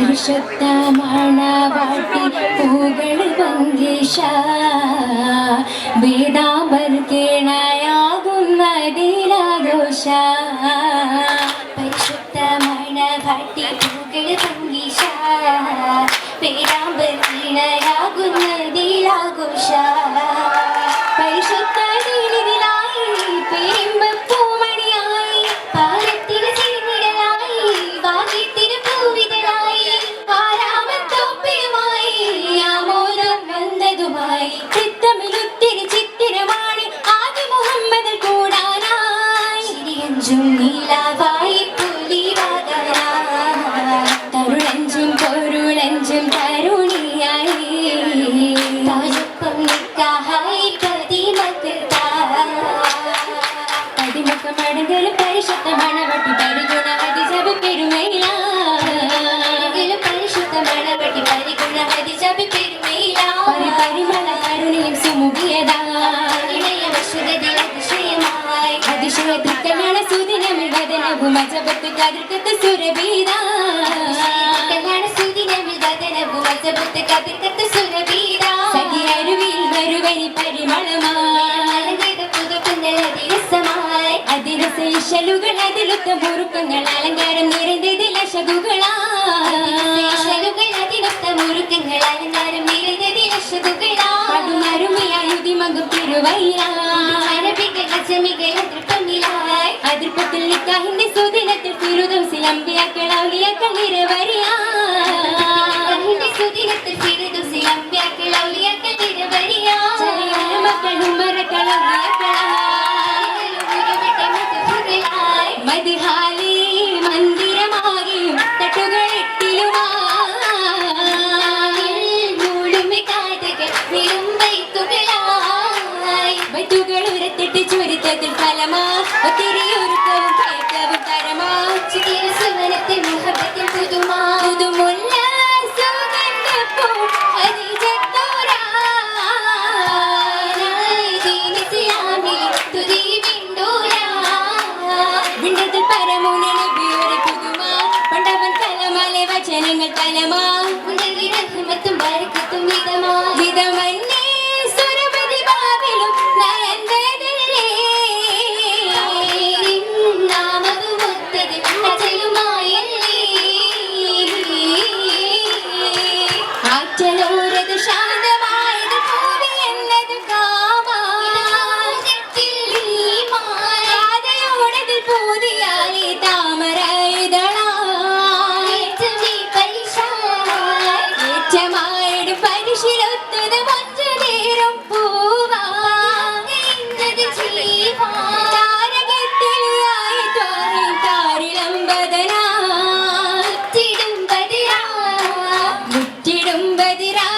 പരിശുദ്ധ മണവാട്ടി പൂകൾ പങ്കിഷ വീടാമ്പർ കിണയാകുന്ന ദിനാഘോഷ പരിശുദ്ധ മണവാട്ടി പൂകൾ പങ്കിഷ കല്യാണ സുദിനമിടതനഭുമജപത്ത് കതിർക്കത്ത് സുരവീര കല്യാണ സുദിനമിടതനഭുമജപത്ത് കതിർക്കത്ത് സുരവീര സഖിയരുവിൽ വരുവരി പരിമളമായി. അതിരസൈശലുകൾ അതിലൊത്ത മുറുക്കങ്ങൾ അലങ്കാരം നിറഞ്ഞതിൽ അശകുകളാ അതിലൊത്ത മുറുക്കങ്ങൾ അലങ്കാരം നിറഞ്ഞതിൽ അശകുകളാ പടുമരുമയായുതി മകു പെരുവൈരാ അരബിക കച്ചമിക നിക്കാഹിന്റെ സുദിനത്തിൽ ഫിരുദൗസിൽ അമ്പിയാക്കൾ ഔലിയാക്കൾ നിരവരിയാ സുദിനത്തിൽ ഫിരുദൗസിൽ അമ്പിയാക്കൾ ഔലിയാക്കൾ നിരവരിയാ മക്കൾ ഉമ്മറക്കൾ ഔലിയാക്കളായി മതിഹാലി മന്ദിരമാകെ തട്ടുകളെട്ടിലുമായി മൂളുമി കാതകൾ വൈത്തുകളായി. വൈത്തുകൾ ഉരത്തിട്ട് ചുരുത്തത്തിൽ ഫലമാ. ഒത്തിരി ഉരുക്കൾ ജനങ്ങൾ തലമാ. ഉണ്ടെങ്കിൽ റഹ്മത്തും ബരക്കത്തും എതിരാ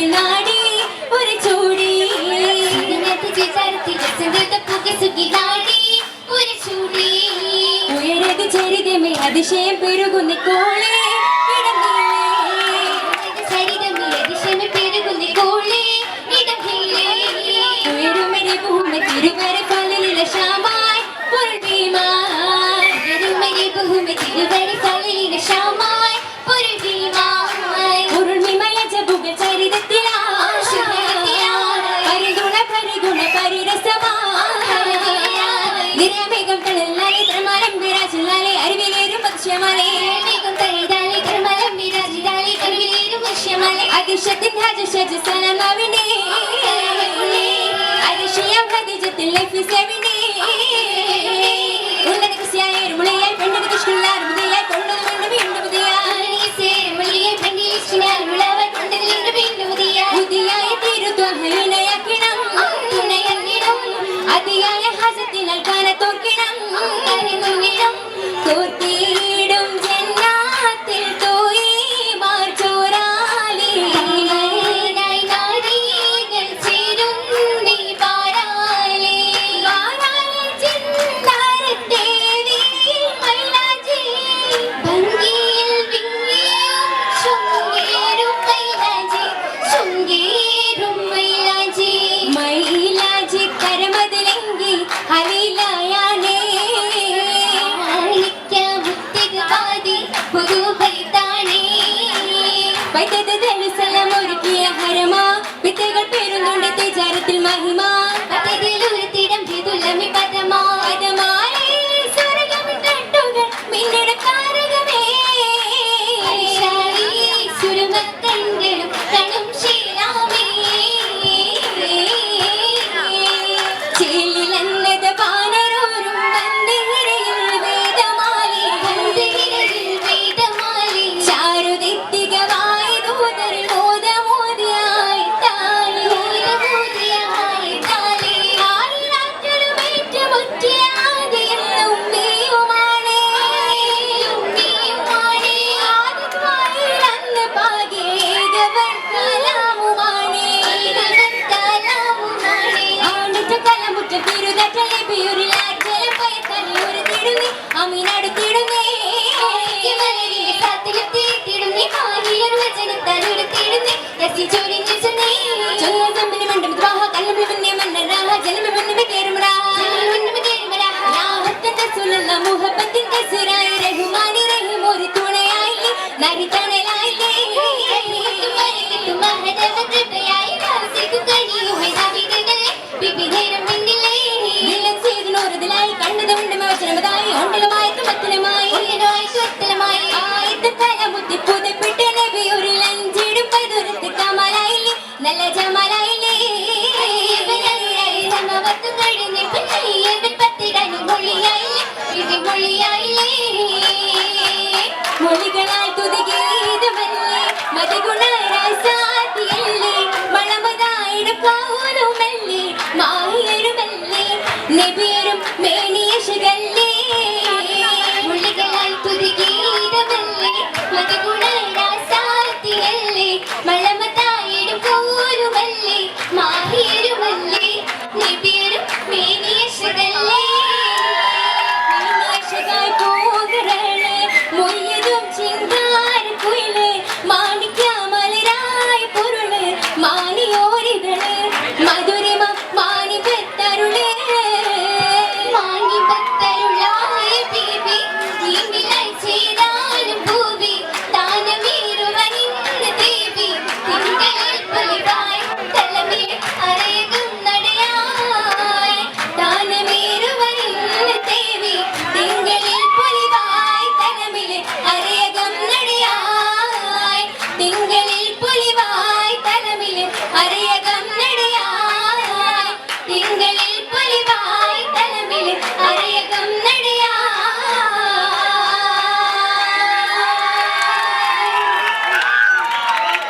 സുഖിനാടി ഒരു ചൂടി. ഉയരത് ചരിതമേ അതിശയം പെരുകുന്ന കോളേ തിരുവരെ പള്ളിയിലെ ശ്യാമായി പൊരുൾ ഭീമാ തിരുവരെ പള്ളിയിലെ ശ്യാമായി വശ്യമലേ അതിശത്തിൻ ഹജശജ സലമാവിനെ. അതിശയം ഹദിജത്തിൽ ലഫിസവിനെ ഉള്ളത് കുസിയായ മുളയായി പെണ്ണത് കൃഷ്ണല്ലാർ മുതയായി കൊണ്ടത് വീണ്ടും വീണ്ടും മുതിയായി മുതിയായ തിരുദ്വഹീനയാക്കിണം അതിയായ ഹസത്തിനാൽ കാനത്തോർക്കിണം തോർത്തിയിടും புது வைத்தானே வைத்தது தரிசனம் முறுக்கிய ஹரமா. Did you.